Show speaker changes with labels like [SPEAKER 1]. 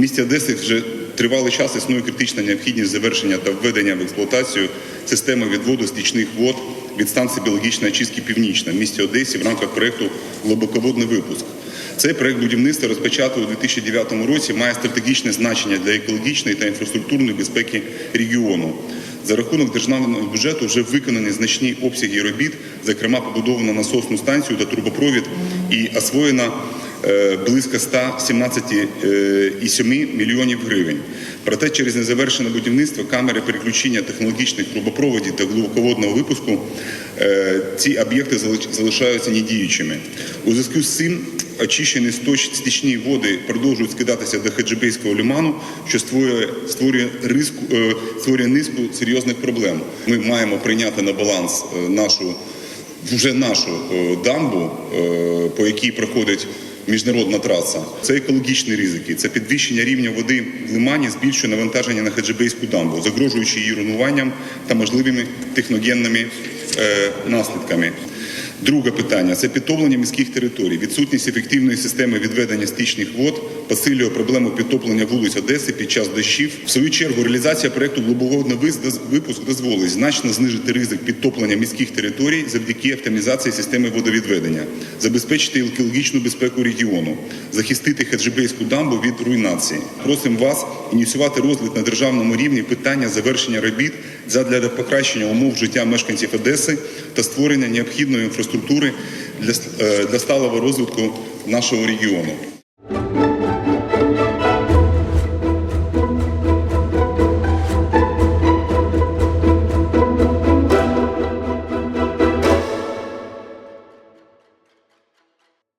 [SPEAKER 1] Місті Одеси вже тривалий час існує критична необхідність завершення та введення в експлуатацію системи відводу стічних вод від станції біологічної очистки Північна в місті Одесі в рамках проєкту Глибоководний випуск. Цей проект будівництва розпочатий у 2009 році має стратегічне значення для екологічної та інфраструктурної безпеки регіону. За рахунок державного бюджету вже виконані значні обсяги робіт, зокрема побудовано насосну станцію та трубопровід і освоєно е, близько 117,7 мільйонів гривень. Проте через незавершене будівництво камери переключення технологічних трубопроводів та глибоководного випуску е, ці об'єкти залиш- залишаються недіючими. У зв'язку з цим очищені стічні води продовжують скидатися до Хаджибейського лиману, що створює, створює, риску, е, створює низку серйозних проблем. Ми маємо прийняти на баланс е, нашу вже нашу е, дамбу, е, по якій проходить міжнародна траса. Це екологічні ризики, це підвищення рівня води в лимані, збільшує навантаження на Хаджибейську дамбу, загрожуючи її руйнуванням та можливими техногенними е, наслідками. Друге питання це підтоплення міських територій. Відсутність ефективної системи відведення стічних вод посилює проблему підтоплення вулиць Одеси під час дощів. В свою чергу реалізація проекту глибоководний випуск дозволить значно знизити ризик підтоплення міських територій завдяки оптимізації системи водовідведення, забезпечити екологічну безпеку регіону, захистити Хаджибейську дамбу від руйнації. Просимо вас ініціювати розгляд на державному рівні питання завершення робіт задля покращення умов життя мешканців Одеси та створення необхідної інфраструктури для, е, для сталого розвитку нашого регіону.